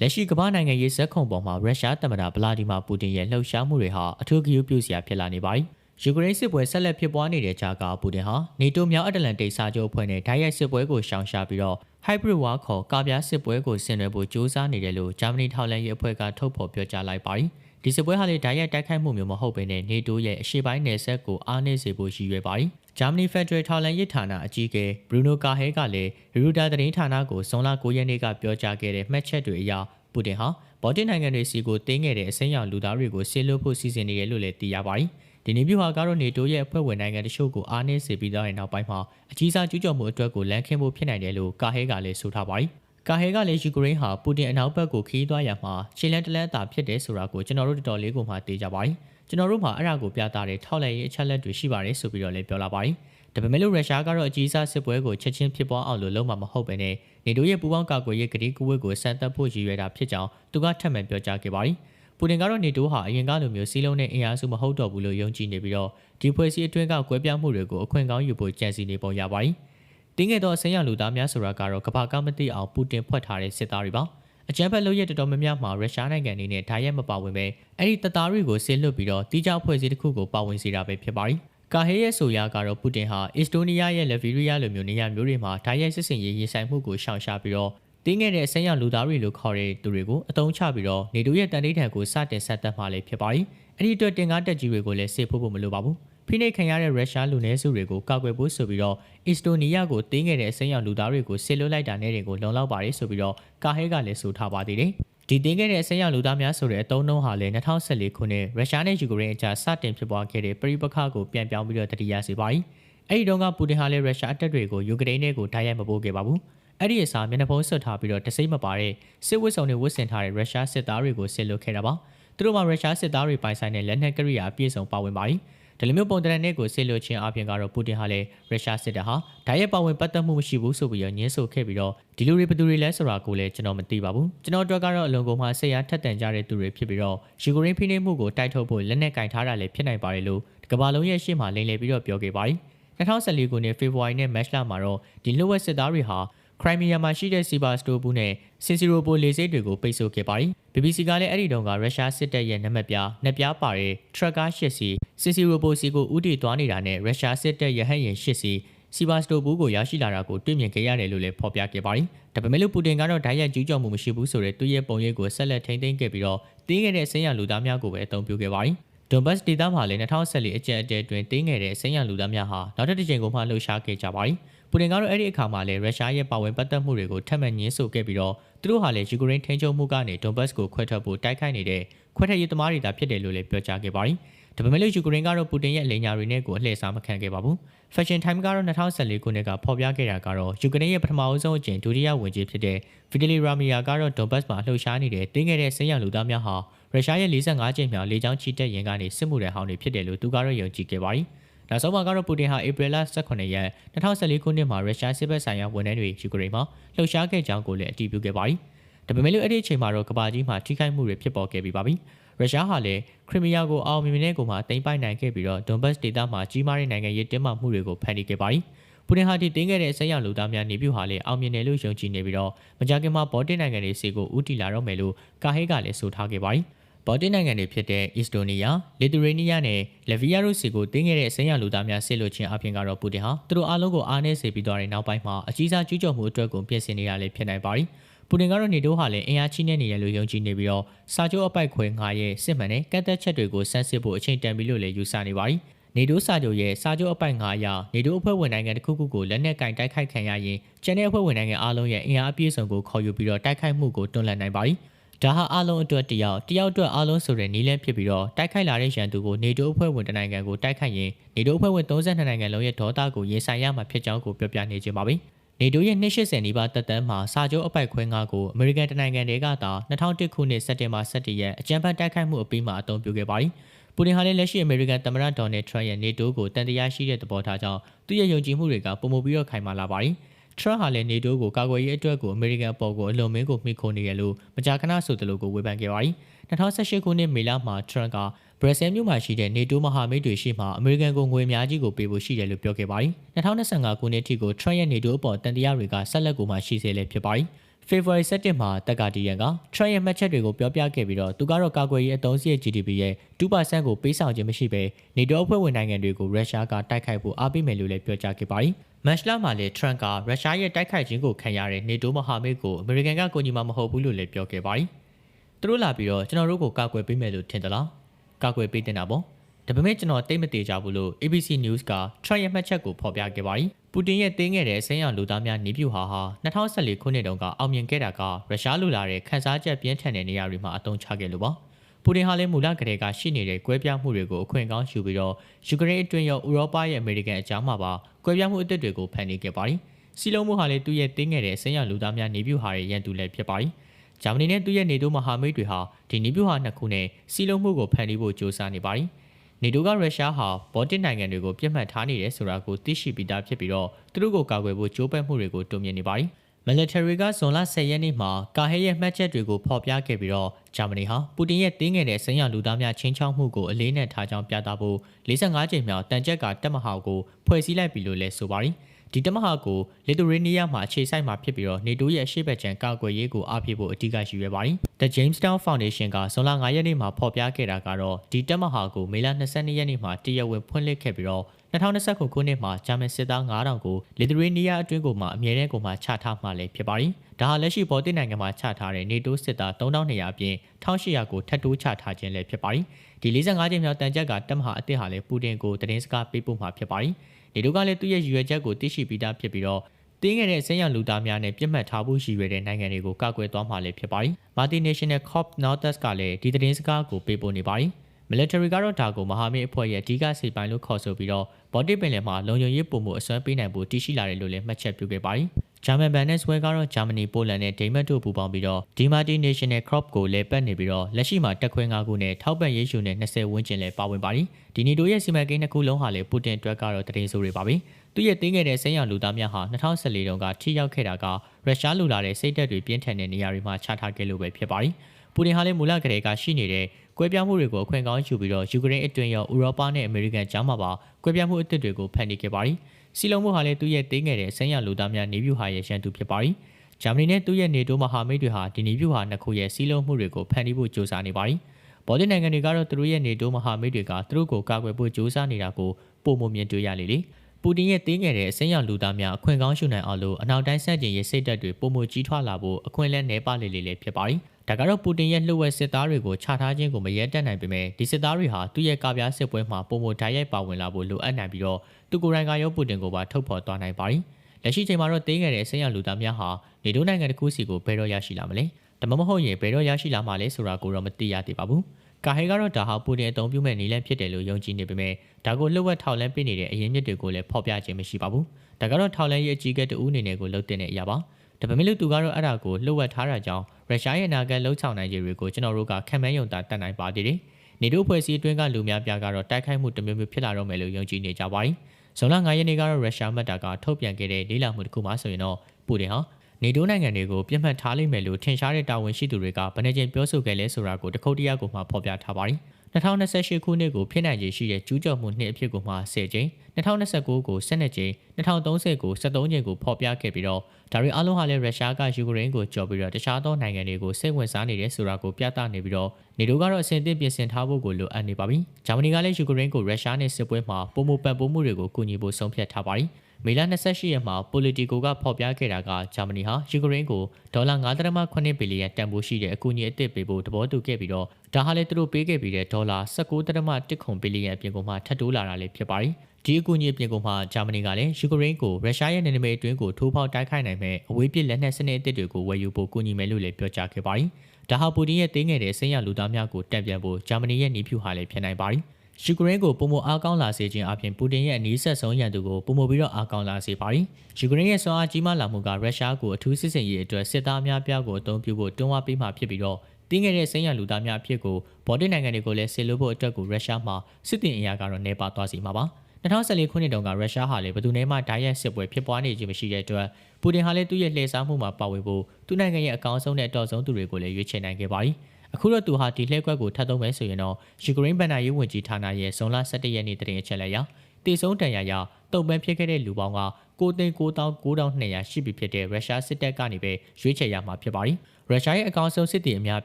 လက်ရှိကမ္ဘာနိုင်ငံရေးဇက်ခုံပေါ်မှာရုရှားသမ္မတဗလာဒီမာပူတင်ရဲ့လှုပ်ရှားမှုတွေဟာအထူးဂရုပြုစရာဖြစ်လာနေပါတယ်။ယူကရိန်းစစ်ပွဲဆက်လက်ဖြစ်ပွားနေတဲ့ကြားကပူတင်ဟာနေတိုမြောက်အတ္တလန်တိတ်စာချုပ်အဖွဲ့နဲ့ဓာတ်ရိုက်စစ်ပွဲကိုရှောင်ရှားပြီးတော့ hybrid war ခေါ်ကာပြားစစ်ပွဲကိုဆင်နွှဲဖို့ကြိုးစားနေတယ်လို့ဂျာမနီထောက်လန်ရေးအဖွဲ့ကထုတ်ဖော်ပြောကြားလိုက်ပါတယ်။ဒီစစ်ပွဲဟာလေဓာတ်ရိုက်တိုက်ခိုက်မှုမျိုးမဟုတ်ဘဲနဲ့နေတိုရဲ့အရှေ့ပိုင်းနယ်စပ်ကိုအားနည်းစေဖို့ရည်ရွယ်ပါတယ်။ ဂျာမနီဖက်ဒရယ်ထောက်လန်ရေးဌာနအကြီးအကဲဘရူနိုကာဟဲကလည်းရူဒါသတင်းဌာနကိုဇွန်လ9ရက်နေ့ကပြောကြားခဲ့တဲ့မှတ်ချက်တွေအရပူတင်ဟာဘော်တင်နိုင်ငံတွေစီကိုတင်းခဲ့တဲ့အစိမ်းရောင်လူသားတွေကိုဆေးလွတ်ဖို့စီစဉ်နေတယ်လို့လည်းသိရပါတယ်။ဒီနေ့ပြဟာကတော့နေတိုးရဲ့အဖွဲ့ဝင်နိုင်ငံတချို့ကိုအားနည်းစေပြီးတဲ့နောက်ပိုင်းမှာအကြီးစားကျူးကျော်မှုအတွက်ကိုလမ်းခင်းဖို့ဖြစ်နိုင်တယ်လို့ကာဟဲကလည်းဆိုထားပါတယ်။ကာဟဲကလည်းယူကရိန်းဟာပူတင်အနောက်ဘက်ကိုခီးသွားရမှာရှင်းလန်းတလန်းတာဖြစ်တယ်ဆိုတာကိုကျွန်တော်တို့တော်တော်လေးကိုမှသိကြပါတယ်။ ကျွန်တော်တို့မှာအဲ့ဒါကိုပြသတဲ့ထောက်လှမ်းရေးအချက်လက်တွေရှိပါတယ်ဆိုပြီးတော့လည်းပြောလာပါတယ်။ဒါပေမဲ့လို့ရုရှားကတော့အကြီးစားစစ်ပွဲကိုချက်ချင်းဖြစ်ပွားအောင်လို့လုပ်မှာမဟုတ်ပဲနဲ့နေတိုးရဲ့ပူးပေါင်းကာကွယ်ရေးကတိကဝတ်ကိုစံတက်ဖို့ရည်ရွယ်တာဖြစ်ကြောင်းသူကထပ်မံပြောကြားခဲ့ပါတယ်။ပူတင်ကတော့နေတိုးဟာအရင်ကလိုမျိုးစီးလုံးနဲ့အင်အားစုမဟုတ်တော့ဘူးလို့ယုံကြည်နေပြီးတော့ဒီဖွဲ့စည်းအတွင်းကကွဲပြားမှုတွေကိုအခွင့်ကောင်းယူဖို့ကြံစည်နေပုံရပါတယ်။တင်းငယ်သောအစင်းရလူသားများဆိုတာကတော့ကမ္ဘာကမသိအောင်ပူတင်ဖွက်ထားတဲ့စစ်သားတွေပါ။ အကြမ်းဖက်လုပ်ရတော်တော်များများမှာရုရှားနိုင်ငံအနေနဲ့ဓာတ်ရိုက်မပါဝင်ပဲအဲ့ဒီတပ်သားတွေကိုဆင်းလွတ်ပြီးတော့တိကျဖွဲ့စည်းတစ်ခုကိုပါဝင်စေတာပဲဖြစ်ပါတယ်။ကာဟေရဲ့ဆိုရကတော့ပူတင်ဟာအစ္စတိုးနီးယားရဲ့လက်ဗီရီးယားလိုမျိုးနေရာမျိုးတွေမှာဓာတ်ရိုက်စစ်စင်ရေးရင်ဆိုင်မှုကိုရှောင်ရှားပြီးတော့တင်းခဲ့တဲ့အစမ်းရလူသားတွေလို့ခေါ်တဲ့သူတွေကိုအတုံးချပြီးတော့နေတိုးရဲ့တန်တိထံကိုစတင်ဆက်သက်မှလည်းဖြစ်ပါတယ်။အဲ့ဒီအတွက်တင်ကားတက်ကြီးတွေကိုလည်းစေဖို့ဖို့မလိုပါဘူး။ ဖိနှိပ်ခံရတဲ့ရုရှားလူနည်းစုတွေကိုကာကွယ်ဖို့ဆိုပြီးတော့အစ္စတိုနီးယားကိုတင်းခဲ့တဲ့အစမ်းရလူသားတွေကိုဆစ်လွတ်လိုက်တာနဲ့တွေကိုလုံလောက်ပါတယ်ဆိုပြီးတော့ကာဟဲကလည်းဆိုထားပါသေးတယ်။ဒီတင်ခဲ့တဲ့အစမ်းရောက်လူသားများဆိုတဲ့အသုံးနှုန်းဟာလည်း2014ခုနှစ်ရုရှားနဲ့ယူကရိန်းအကြားစတင်ဖြစ်ပွားခဲ့တဲ့ပရိပခကိုပြန်ပြောင်းပြီးတော့တတိယစေပါပြီ။အဲ့ဒီတော့ကပူတင်ဟာလည်းရုရှားအတက်တွေကိုယူကရိန်းနဲ့ကိုတိုက်ရိုက်မပို့ခဲ့ပါဘူး။အဲ့ဒီအစားမျက်နှာဖုံးဆွတ်ထားပြီးတော့တစိမ့်မပါတဲ့စစ်ဝတ်စုံတွေဝတ်ဆင်ထားတဲ့ရုရှားစစ်သားတွေကိုဆစ်လွတ်ခဲ့တာပါ။သူတို့မှာရုရှားစစ်သားတွေပိုင်ဆိုင်တဲ့လက်နက်ကရိယာအပြည့်စုံပါဝင်ပါတယ်။ ဒီလိုမျိုးပုံတရနဲ့ကိုဆေလွချင်းအပြင်ကတော့ပူတင်ဟာလည်းရုရှားစစ်တပ်ဟာဓာတ်ရိုက်ပါဝင်ပတ်သက်မှုမရှိဘူးဆိုပြီးတော့ညှင်းဆိုခဲ့ပြီးတော့ဒီလိုတွေဘယ်သူတွေလဲဆိုတာကိုလည်းကျွန်တော်မသိပါဘူးကျွန်တော်တို့ကတော့အလွန်ကုန်မှဆေးရထက်တန်ကြတဲ့သူတွေဖြစ်ပြီးတော့ယူကရိန်းဖိနှိပ်မှုကိုတိုက်ထုတ်ဖို့လက်နက်ကင်ထားတာလည်းဖြစ်နိုင်ပါတယ်လို့ကမ္ဘာလုံးရဲ့ရှေ့မှာလိမ်လည်ပြီးတော့ပြောခဲ့ပါတယ်2014ခုနှစ်ဖေဖော်ဝါရီနဲ့မတ်လမှာတော့ဒီလှုပ်ဝက်စစ်သားတွေဟာ ခရိုင်မီယာမှာရှိတဲ့စီဘာစတိုဘူးနဲ့စင်စီရိုပိုလေဆိပ်တွေကိုပိတ်ဆို့ခဲ့ပါတယ်။ BBC ကလည်းအဲ့ဒီတုန်းကရုရှားစစ်တပ်ရဲ့နံပါတ်ပြားနှစ်ပြားပါတဲ့ထရက်ကား၈စီစင်စီရိုပိုစီကိုဥတီသွားနေတာနဲ့ရုရှားစစ်တပ်ရဟတ်ယာဉ်၈စီစီဘာစတိုဘူးကိုရရှိလာတာကိုတွေ့မြင်ခဲ့ရတယ်လို့လည်းဖော်ပြခဲ့ပါတယ်။ဒါပေမဲ့လို့ပူတင်ကတော့ဓာတ်ရိုက်ကျူးကျော်မှုမရှိဘူးဆိုတဲ့သူ့ရဲ့ပုံရိပ်ကိုဆက်လက်ထိန်းသိမ်းခဲ့ပြီးတော့တင်းခဲ့တဲ့ဆင်းရဲလူသားများကိုပဲအသုံးပြုခဲ့ပါတယ်။ဒွန်ဘတ်ဒေသမှာလည်း2014အကြက်အတဲတွင်တင်းငယ်တဲ့ဆင်းရဲလူသားများဟာနောက်တစ်ကြိမ်ကိုမှလှုပ်ရှားခဲ့ကြပါတယ်။ ပူတင်ကတော့အဲ့ဒီအခါမှာလည်းရုရှားရဲ့ပါဝင်ပတ်သက်မှုတွေကိုထပ်မံညှင်းဆိုခဲ့ပြီးတော့သူတို့ဟာလည်းယူကရိန်းထိန်းချုပ်မှုကနေဒွန်ဘတ်ကိုခွဲထွက်ဖို့တိုက်ခိုက်နေတဲ့ခွဲထွက်ရေးသမားတွေသာဖြစ်တယ်လို့လည်းပြောကြားခဲ့ပါတယ်။ဒါပေမဲ့လို့ယူကရိန်းကတော့ပူတင်ရဲ့အလိညာတွေနဲ့ကိုအလှည့်စားမခံခဲ့ပါဘူး။ Fashion Time ကတော့2014ခုနှစ်ကဖော်ပြခဲ့တာကတော့ယူကရိန်းရဲ့ပထမအဆုံးအကြိမ်ဒုတိယဝင်ကြီးဖြစ်တဲ့ Vitali Ramia ကတော့ဒွန်ဘတ်မှာလှုပ်ရှားနေတဲ့တင်းခဲ့တဲ့ဆင်းရဲလူသားများဟာရုရှားရဲ့45ကျင်းမြောက်လေကြောင်းချီတက်ရင်ကနေစစ်မှုတဲ့ဟောင်းတွေဖြစ်တယ်လို့သူကတော့ယုံကြည်ခဲ့ပါတယ်။ နောက်ဆုံးမှာကတော့ပူတင်ဟာဧပြီလ18ရက်2014ခုနှစ်မှာရုရှားစစ်ဘက်ဆိုင်ရာဝန်ထမ်းတွေယူကရိန်းမှာလှုပ်ရှားခဲ့ကြောင်းကိုလည်းအတည်ပြုခဲ့ပါတယ်။ဒါပေမဲ့လို့အဲ့ဒီအချိန်မှာတော့ကမ္ဘာကြီးမှာထိခိုက်မှုတွေဖြစ်ပေါ်ခဲ့ပြီးပါပြီ။ရုရှားဟာလည်းခရီမီးယားကိုအောင်မြင်မြင်နဲ့ကိုမှတင်ပိုက်နိုင်ခဲ့ပြီးတော့ဒွန်ဘတ်ဒေသမှာကြီးမားတဲ့နိုင်ငံရေးတင်းမာမှုတွေကိုဖန်တီးခဲ့ပါတယ်။ပူတင်ဟာဒီတင်းခဲ့တဲ့ဆက်ရလူသားများနေပြုဟာလည်းအောင်မြင်တယ်လို့ယုံကြည်နေပြီးတော့မကြာခင်မှာဘော်တင်နိုင်ငံတွေစီကိုဦးတည်လာတော့မယ်လို့ကာဟေးကလည်းဆိုထားခဲ့ပါတယ်။ ဘော်တင်နိုင်ငံတွေဖြစ်တဲ့အစ္စတိုနီးယားလစ်သူရေးနီးယားနဲ့လက်ဗီယာတို့စီကိုတင်းခဲ့တဲ့အစင်းရလူသားများဆစ်လို့ခြင်းအပြင်ကတော့ပူတင်ဟာသူတို့အားလုံးကိုအားနည်းစေပြီးသွားတဲ့နောက်ပိုင်းမှာအကြီးစားကျူးကျော်မှုအတွက်ကိုပြင်ဆင်နေတာလည်းဖြစ်နိုင်ပါသည်ပူတင်ကတော့နေတိုးဟာလည်းအင်အားကြီးနေနေရလို့ယုံကြည်နေပြီးတော့စာချုပ်အပိုက်ခွဲငါရဲ့စစ်မှန်တဲ့ကတ်သက်ချက်တွေကိုစမ်းစစ်ဖို့အချိန်တန်ပြီလို့လည်းယူဆနေပါသည်နေတိုးစာချုပ်ရဲ့စာချုပ်အပိုက်9ရာနေတိုးအဖွဲ့ဝင်နိုင်ငံတစ်ခုခုကိုလက်နက်ကင်တိုက်ခိုက်ခံရရင်ကျန်တဲ့အဖွဲ့ဝင်နိုင်ငံအားလုံးရဲ့အင်အားအပြည့်စုံကိုခေါ်ယူပြီးတော့တိုက်ခိုက်မှုကိုတွန်းလှန်နိုင်ပါသည် ဒါဟာအလုံးအတွက်တယောက်တယောက်အတွက်အလုံးဆိုတဲ့နီးလန်းဖြစ်ပြီးတော့တိုက်ခိုက်လာတဲ့ရန်သူကိုနေတိုးအဖွဲ့ဝင်တနိုင်ငံကိုတိုက်ခိုက်ရင်နေတိုးအဖွဲ့ဝင်32နိုင်ငံလုံးရဲ့ဒေါသကိုရင်ဆိုင်ရမှာဖြစ်ကြောင်းကိုပြောပြနေခြင်းပါပဲ။နေတိုးရဲ့280နီးပါးတက်တန်းမှာစာချုပ်အပိုက်ခွဲငါကိုအမေရိကန်တနိုင်ငံတွေကသာ2001ခုနှစ်စက်တင်ဘာ17ရက်အကြမ်းဖက်တိုက်ခိုက်မှုအပြီးမှာအသုံးပြုခဲ့ပါတယ်။ပူတင်ဟာလည်းလက်ရှိအမေရိကန်သမ္မတဒေါ်နယ်ထရန့်ရဲ့နေတိုးကိုတန်တရားရှိတဲ့သဘောထားကြောင့်သူ့ရဲ့ယုံကြည်မှုတွေကပုံမပြီးတော့ခိုင်မာလာပါတယ်။ ထရန့်ဟာလည်းနေတိုးကိုကာကွယ်ရေးအတွက်ကိုအမေရိကန်ပေါ်ကိုအလွန်မင်းကိုမှီခိုနေရလို့မကြာခဏဆိုသလိုကိုဝေဖန်ခဲ့ပါတယ်။2018ခုနှစ်မေလမှာထရန့်ကဘရက်ဆယ်မြို့မှာရှိတဲ့နေတိုးမဟာမိတ်တွေရှိမှအမေရိကန်ကိုငွေအများကြီးကိုပေးဖို့ရှိတယ်လို့ပြောခဲ့ပါတယ်။2025ခုနှစ်ထိကိုထရန့်ရဲ့နေတိုးအပေါ်တန်တရားတွေကဆက်လက်ကိုမှရှိစေလည်းဖြစ်ပါတယ်။ February 17မှာတက္ကတီရန်က Trump ရဲ့မှတ်ချက်တွေကိုပြောပြခဲ့ပြီးတော့သူကတော့ကာကွယ်ရေးအသုံးစရိတ် GDP ရဲ့2%ကိုပေးဆောင်ခြင်းမရှိဘဲနေတိုးအဖွဲ့ဝင်နိုင်ငံတွေကိုရုရှားကတိုက်ခိုက်ဖို့အားပေးမယ်လို့လည်းပြောကြားခဲ့ပါတယ်။ မတ်လမှာလည်း Trump ကရုရှားရဲ့တိုက်ခိုက်ခြင်းကိုခံရတဲ့နေတိုးမဟာမိတ်ကိုအမေရိကန်ကကိုညီမမဟုတ်ဘူးလို့လည်းပြောခဲ့ပါတယ်။သူတို့လာပြီးတော့ကျွန်တော်တို့ကိုကာကွယ်ပေးမယ်လို့ထင်သလား။ကာကွယ်ပေးတင်တာပေါ့။ဒါပေမဲ့ကျွန်တော်တိတ်မသေးကြဘူးလို့ ABC News က Trump ရဲ့မှတ်ချက်ကိုဖော်ပြခဲ့ပါတယ်။ပူတင်ရဲ့တင်းခဲ့တဲ့ဆင်းရဲလူသားများနေပြူဟာဟာ2014ခုနှစ်တုန်းကအောင်မြင်ခဲ့တာကရုရှားလူလာတဲ့ခန်းစားချက်ပြင်းထန်တဲ့နေရာတွေမှာအသုံးချခဲ့လို့ပါ။ပူ တင်ဟာလည်းမူလကတည်းကရှိနေတဲ့ကွဲပြားမှုတွေကိုအခွင့်ကောင်းယူပြီးတော့ယူကရိန်းအတွင်းရောဥရောပရဲ့အမေရိကန်အကြားမှာပါကွဲပြားမှုအသစ်တွေကိုဖန်တီးခဲ့ပါတယ်။စီလုံးမှုဟာလည်းသူ့ရဲ့တင်းခဲ့တဲ့ဆင်းရဲလူသားများနေပြူဟာရဲ့ရန်သူလည်းဖြစ်ပါတယ်။ဂျာမနီနဲ့သူ့ရဲ့နေတိုးမဟာမိတ်တွေဟာဒီနေပြူဟာနှစ်ခုနဲ့စီလုံးမှုကိုဖန်တီးဖို့ကြိုးစားနေပါတယ်။နေတိုကရုရှားဟာဘော်တစ်နိုင်ငံတွေကိုပြစ်မှတ်ထားနေတယ်ဆိုတာကိုသိရှိပြီးသားဖြစ်ပြီးတော့သူတို့ကိုကာကွယ်ဖို့ကြိုးပမ်းမှုတွေကိုတုံ့ပြန်နေပါတယ်။ military ကဇွန်လ10ရက်နေ့မှာကာဟဲရဲ့မှတ်ချက်တွေကိုဖော်ပြခဲ့ပြီးတော့ဂျာမနီဟာပူတင်ရဲ့တင်းငယ်တဲ့ဆင်းရဲလူသားများချင်းချောက်မှုကိုအလေးနက်ထားကြောင်းပြသဖို့45ကြိမ်မြောက်တန်ကြက်ကတပ်မဟာကိုဖွဲ့စည်းလိုက်ပြီလို့လည်းဆိုပါတယ်။ ဒီတမဟာကိုလီတိုရေးနီးယားမှာအခြေစိုက်မှာဖြစ်ပြီးတော့နေတိုးရဲ့အရှိတ်ချန်ကာကွယ်ရေးကိုအားဖြည့်ဖို့အဓိကရှိရပါတယ်။ The Jamestown Foundation ကဇွန်လ9ရက်နေ့မှာဖော်ပြခဲ့တာကတော့ဒီတမဟာကိုမေလ22ရက်နေ့မှာတရဝင်းဖွင့်လှစ်ခဲ့ပြီးတော့2029ခုနှစ်မှာဂျာမန်စစ်သား9000ကိုလီတိုရေးနီးယားအတွင်းကိုမှအမြဲတမ်းကိုမှချထားမှလည်းဖြစ်ပါတယ်။ဒါဟာလက်ရှိဘော်တိနိုင်ငံမှာချထားတဲ့နေတိုးစစ်သား3200အပြင်1800ကိုထပ်တိုးချထားခြင်းလည်းဖြစ်ပါတယ်။ ဒီ45ချိန်မြောက်တန်ကြက်ကတမဟာအသစ်ဟာလည်းပူတင်ကိုသတင်းစကားပေးပို့မှာဖြစ်ပါတယ်။နေတို့ကလည်းသူ့ရဲ့ရည်ရွယ်ချက်ကိုသိရှိပြီးသားဖြစ်ပြီးတော့တင်းငယ်တဲ့ဆင်းရဲလူသားများနဲ့ပြစ်မှတ်ထားဖို့ရည်ရွယ်တဲ့နိုင်ငံတွေကိုကာကွယ်သွားမှာလည်းဖြစ်ပါတယ်။ Multinational Corp Northus ကလည်းဒီသတင်းစကားကိုပေးပို့နေပါတယ်။ military ကတော့ဒါကိုမဟာမိတ်အဖွဲ့ရဲ့အဓိကစိတ်ပိုင်းလို့ခေါ်ဆိုပြီးတော့ဘော်တစ်ပင်လယ်မှာလုံခြုံရေးပုံမှုအစွမ်းပေးနိုင်ဖို့တည်ရှိလာတယ်လို့လည်းမှတ်ချက်ပြုခဲ့ပါတယ်။ ဂျာမန်ဘန်နဲ့ဆွဲကတော့ဂျာမနီပိုလန်နဲ့ဒိန်းမတ်တို့ပူးပေါင်းပြီးတော့ဒီမာတီနေရှင်နယ်ခရော့ကိုလည်းပတ်နေပြီးတော့လက်ရှိမှာတက်ခွဲ၅ခုနဲ့ထောက်ပံ့ရေးယူနဲ့20ဝန်းကျင်လည်းပါဝင်ပါတယ်ဒီနီတိုရဲ့စီမံကိန်းတစ်ခုလုံးဟာလည်းပူတင်အတွက်ကတော့တရင်ဆိုတွေပါပဲသူရဲ့တင်းခဲ့တဲ့ဆင်းရဲလူသားများဟာ2014တုန်းကထိရောက်ခဲ့တာကရုရှားလူလာတဲ့စိတ်သက်တွေပြင်းထန်တဲ့နေရာတွေမှာချထားခဲ့လို့ပဲဖြစ်ပါတယ်ပူတင်ဟာလည်းမူလကတည်းကရှိနေတဲ့ကွဲပြားမှုတွေကိုအခွင့်ကောင်းယူပြီးတော့ယူကရိန်းအတွင်းရောဥရောပနဲ့အမေရိကန်ကြားမှာပါကွဲပြားမှုအသစ်တွေကိုဖန်တီးခဲ့ပါတယ်။ စီလုံးမှုဟာလည်းသူ့ရဲ့တင်းငယ်တဲ့ဆန်းရလူသားများနေပြူဟာရဲ့ရန်သူဖြစ်ပါတယ်။ဂျာမနီနဲ့သူ့ရဲ့နေတိုးမဟာမိတ်တွေဟာဒီနေပြူဟာနှစ်ခုရဲ့စီလုံးမှုတွေကိုဖန်တီးဖို့ကြိုးစားနေပါတယ်။ဘော်ဒီနိုင်ငံတွေကတော့သူတို့ရဲ့နေတိုးမဟာမိတ်တွေကသူတို့ကိုကာကွယ်ဖို့ကြိုးစားနေတာကိုပုံမမြင်တွေ့ရလေလေ။ပူတင်ရဲ့တင်းငယ်တဲ့အစင်းရောင်လူသားများအခွင့်ကောင်းရှုနိုင်အောင်လို့အနောက်တိုင်းဆန့်ကျင်ရေးစိတ်ဓာတ်တွေပုံမကြီးထွားလာဖို့အခွင့်အလမ်းနှဲပါလေလေလေးဖြစ်ပါတယ်။ ဒါကတော့ပူတင်ရဲ့လှုပ်ဝက်စစ်သားတွေကိုခြာထားခြင်းကိုမရဲတက်နိုင်ပေမဲ့ဒီစစ်သားတွေဟာသူ့ရဲ့ကာပြားစစ်ပွဲမှာပုံမဓာတ်ရိုက်ပါဝင်လာဖို့လိုအပ်နိုင်ပြီးတော့သူကိုယ်တိုင်ကရောပူတင်ကိုပါထုတ်ဖော်သွားနိုင်ပါတယ်။လက်ရှိချိန်မှာတော့တင်းငယ်တဲ့အစင်းရလူသားများဟာနေတိုးနိုင်ငံတစ်ခုစီကိုဘယ်တော့ရရှိလာမလဲ။ဒါမှမဟုတ်ရင်ဘယ်တော့ရရှိလာမှာလဲဆိုတာကိုတော့မသိရသေးပါဘူး။ကာဟဲကတော့ဒါဟာပူတင်အသုံးပြုမဲ့နည်းလမ်းဖြစ်တယ်လို့ယုံကြည်နေပေမဲ့ဒါကိုလှုပ်ဝက်ထောက်လန်းပေးနေတဲ့အရင်းမြစ်တွေကိုလည်းဖော်ပြခြင်းမရှိပါဘူး။ဒါကတော့ထောက်လန်းရေးအကြီးအကဲတူအနေနဲ့ကိုလှုပ်တင်တဲ့အရာပါ။ ဒါပေမဲ့လို့သူကတော့အဲ့ဒါကိုလှုပ်ဝက်ထားတာကြောင့်ရုရှားရဲ့နာဂတ်လှုပ်ချောင်နိုင်ခြေတွေကိုကျွန်တော်တို့ကခံမှန်းယုံတာတတ်နိုင်ပါသေးတယ်။နေတို့ဖွဲ့စည်းအတွင်းကလူများပြားကတော့တိုက်ခိုက်မှုတမျိုးမျိုးဖြစ်လာတော့မယ်လို့ယုံကြည်နေကြပါတယ်။ဇွန်လ9ရက်နေ့ကတော့ရုရှားမတ်တာကထုတ်ပြန်ခဲ့တဲ့လေးလာမှုတစ်ခုမှဆိုရင်တော့ပူတင်ဟာနေတိုးနိုင်ငံတွေကိုပြစ်မှတ်ထားလိမ့်မယ်လို့ထင်ရှားတဲ့တာဝန်ရှိသူတွေကဗနေကျင်ပြောဆိုခဲ့လဲဆိုတာကိုတခုတ်တရကိုမှဖော်ပြထားပါတယ်။ 2028ခုနှစ်ကိုဖြစ်နိုင်ခြေရှိတဲ့ကျူးကျော်မှုနှစ်အဖြစ်ကိုမှ10ကြိမ်2029ကို12ကြိမ်2030ကို73ကြိမ်ကိုဖော်ပြခဲ့ပြီးတော့ဒါတွေအလုံးဟာလည်းရုရှားကယူကရိန်းကိုကြော်ပြီးတော့တခြားသောနိုင်ငံတွေကိုစိတ်ဝင်စားနေတယ်ဆိုတာကိုပြသနေပြီးတော့နေတိုကတော့အစဉ်အသင့်ပြင်ဆင်ထားဖို့ကိုလိုအပ်နေပါပြီ။ဂျာမနီကလည်းယူကရိန်းကိုရုရှားနဲ့စစ်ပွဲမှာပုံမပံ့ပိုးမှုတွေကိုကူညီဖို့ဆုံးဖြတ်ထားပါတယ်။ မေလ28ရက်မှာ Politico ကဖော်ပြခဲ့တာကဂျာမနီဟာယူကရိန်းကိုဒေါ်လာ9.8ဘီလီယံတန်ဖိုးရှိတဲ့အကူအညီအသစ်ပေးဖို့သဘောတူခဲ့ပြီးတော့ဒါဟာလည်းသူတို့ပေးခဲ့ပြီးတဲ့ဒေါ်လာ19.1ခုဘီလီယံအပြင်ကိုမှထပ်တိုးလာတာလည်းဖြစ်ပါတယ်။ဒီအကူအညီအပြင်ကိုမှဂျာမနီကလည်းယူကရိန်းကိုရုရှားရဲ့နယ်နိမိတ်အတွင်းကိုထိုးဖောက်တိုက်ခိုက်နိုင်မဲ့အဝေးပစ်လက်နက်စနစ်အသစ်တွေကိုဝယ်ယူဖို့ကူညီမယ်လို့လည်းပြောကြားခဲ့ပါတယ်။ဒါဟာပူတင်ရဲ့တင်းငယ်တဲ့ဆင်းရဲလူသားများကိုတံပြန်ဖို့ဂျာမနီရဲ့နေဖြူဟာလည်းဖြစ်နိုင်ပါတယ်။ ယူကရိန်းကိုပုံမအားကောင်းလာစေခြင်းအပြင်ပူတင်ရဲ့အနည်းဆက်ဆုံးရန်သူကိုပုံမပြီးတော့အားကောင်းလာစေပါသည်။ယူကရိန်းရဲ့စွမ်းအားကြီးမားလာမှုကရုရှားကိုအထူးစစ်စင်ရေးအတွက်စစ်သားများပြားကိုအသုံးပြုဖို့တွန်းအားပေးမှဖြစ်ပြီးတော့တင်းခဲ့တဲ့ဆင်းရဲလူသားများအဖြစ်ကိုဘော်ဒစ်နိုင်ငံတွေကိုလည်းဆစ်လို့ဖို့အတွက်ကိုရုရှားမှာစစ်တင်အရာကတော့နေပါသွားစီမှာပါ။2014ခုနှစ်တုန်းကရုရှားဟာလည်းဘယ်သူနဲ့မှဓာတ်ရိုက်စစ်ပွဲဖြစ်ပွားနေခြင်းမရှိတဲ့အတွက်ပူတင်ဟာလည်းသူ့ရဲ့လှည့်စားမှုမှာပါဝင်ဖို့သူ့နိုင်ငံရဲ့အကောင်းဆုံးနဲ့အတော်ဆုံးသူတွေကိုလည်းရွေးချယ်နိုင်ခဲ့ပါသည်။ အခုတော့သူဟာဒီလှည့်ကွက်ကိုထပ်သုံးမယ်ဆိုရင်တော့ယူကရိန်းဗန်နာရေးဝန်ကြီးဌာနရဲ့ဇွန်လ17ရက်နေ့တရင်အချက်လက်ရတတေဆုံးတန်ရာရတုံပန်းဖြစ်ခဲ့တဲ့လူပေါင်းကကိုသိန်း9200ရှိပြီဖြစ်တဲ့ရုရှားစစ်တပ်ကနေပဲရွေးချယ်ရမှာဖြစ်ပါတယ်။ရုရှားရဲ့အကောင်ဆုံးစစ်တီအများအ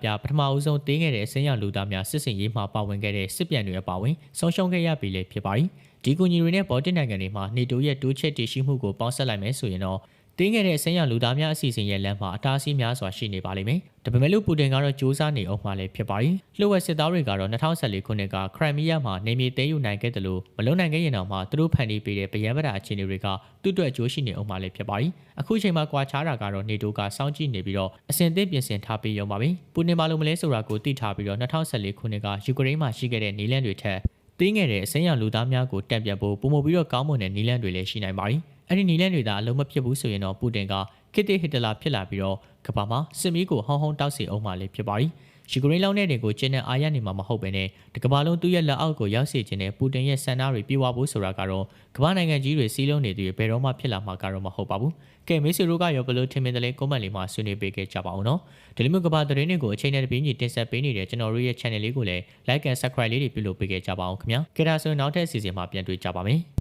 ပြားပထမအဦးဆုံးတင်းခဲ့တဲ့အစင်းရလူသားများစစ်စင်ရေးမှာပါဝင်ခဲ့တဲ့စစ်ပြန်တွေအပါအဝင်ဆုံးရှုံးခဲ့ရပြီလေဖြစ်ပါတယ်။ဒီကူညီတွေနဲ့ဘော်တစ်နိုင်ငံတွေမှာနေတိုရဲ့တိုးချက်တည်ရှိမှုကိုပေါင်းစပ်လိုက်မယ်ဆိုရင်တော့ တင်းခဲ့တဲ့အစင်းရလူသားများအစီအစဉ်ရဲ့လမ်းမှာအတားအဆီးများစွာရှိနေပါလိမ့်မယ်။ဒါပေမဲ့လို့ပူတင်ကတော့စ조사နေအောင်မှလည်းဖြစ်ပါတယ်။လှုပ်ဝက်စစ်သားတွေကတော့2014ခုနှစ်ကခရိုင်မီးယားမှာနေမြေသိမ်းယူနိုင်ခဲ့တယ်လို့မလုံနိုင်ခဲ့ရင်တော့မှသူတို့ဖန်တီးပေးတဲ့ဗယံပဒအခြေအနေတွေကသူ့အတွက်အကျိုးရှိနေအောင်မှလည်းဖြစ်ပါတယ်။အခုချိန်မှာကွာခြားတာကတော့နေတိုကစောင့်ကြည့်နေပြီးတော့အစဉ်သင့်ပြင်ဆင်ထားပြီးရုံပါပဲ။ပူတင်ဘာလို့မလဲဆိုတာကိုသိထားပြီးတော့2014ခုနှစ်ကယူကရိန်းမှာရှိခဲ့တဲ့နေလန့်တွေထက်တင်းငယ်တဲ့အစင်းရလူသားများကိုတံပြတ်ဖို့ပုံမပြီးတော့ကောင်းမွန်တဲ့နီလန့်တွေလည်းရှိနိုင်ပါတယ်။ အဲ့ဒီနီလန့်တွေသာအလုံးမဖြစ်ဘူးဆိုရင်တော့ပူတင်ကခေတ်သစ်ဟစ်တလာဖြစ်လာပြီးတော့ကမ္ဘာမှာစစ်မီးကိုဟောင်းဟောင်းတောက်စီအောင်မှလည်းဖြစ်ပါတယ်။ယူကရိန်းလောက်တဲ့တွေကိုကျင်းတဲ့အာရနေမှာမဟုတ်ပဲနဲ့တကမ္ဘာလုံးသူ့ရဲ့လက်အောက်ကိုရောက်စေခြင်းနဲ့ပူတင်ရဲ့စံနာတွေပြေဝဖို့ဆိုတာကတော့ကမ္ဘာနိုင်ငံကြီးတွေစီးလုံးနေသူတွေဘယ်တော့မှဖြစ်လာမှာကတော့မဟုတ်ပါဘူး။ကဲမေးစီရိုကရောဘယ်လိုထင်မြင်တယ်လဲကွန်မန့်လေးမှာဆွေးနွေးပေးခဲ့ကြပါအောင်နော်။ဒီလိုမျိုးကမ္ဘာသတင်းတွေကိုအချိန်နဲ့တပြေးညီတင်ဆက်ပေးနေတဲ့ကျွန်တော်တို့ရဲ့ channel လေးကိုလည်း like and subscribe လေးတွေပြုလုပ်ပေးခဲ့ကြပါအောင်ခင်ဗျာ။ကြည့်ဒါဆိုရင်နောက်ထပ်အစီအစဉ်မှာပြန်တွေ့ကြပါမယ်။